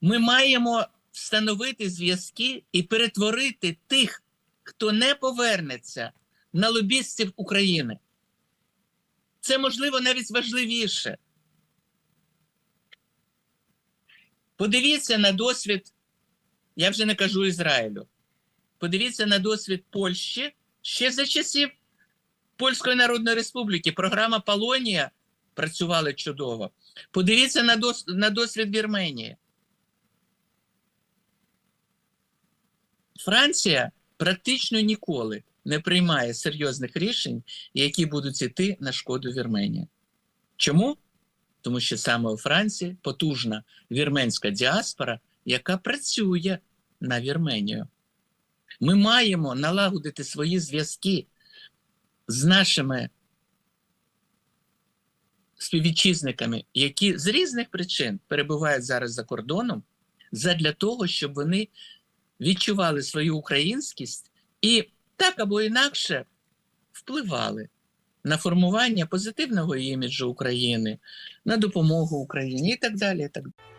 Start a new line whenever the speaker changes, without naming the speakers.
Ми маємо встановити зв'язки і перетворити тих, хто не повернеться на лобістів України. Це можливо навіть важливіше. Подивіться на досвід, я вже не кажу Ізраїлю. Подивіться на досвід Польщі ще за часів Польської Народної Республіки. Програма Полонія працювала чудово. Подивіться на, досвід Вірменії. Франція практично ніколи не приймає серйозних рішень, які будуть іти на шкоду Вірменії. Чому? Тому що саме у Франції потужна вірменська діаспора, яка працює на Вірменію. Ми маємо налагодити свої зв'язки з нашими співвітчизниками, які з різних причин перебувають зараз за кордоном, задля того, щоб вони відчували свою українськість і так або інакше впливали на формування позитивного іміджу України, на допомогу Україні і так далі. І так далі.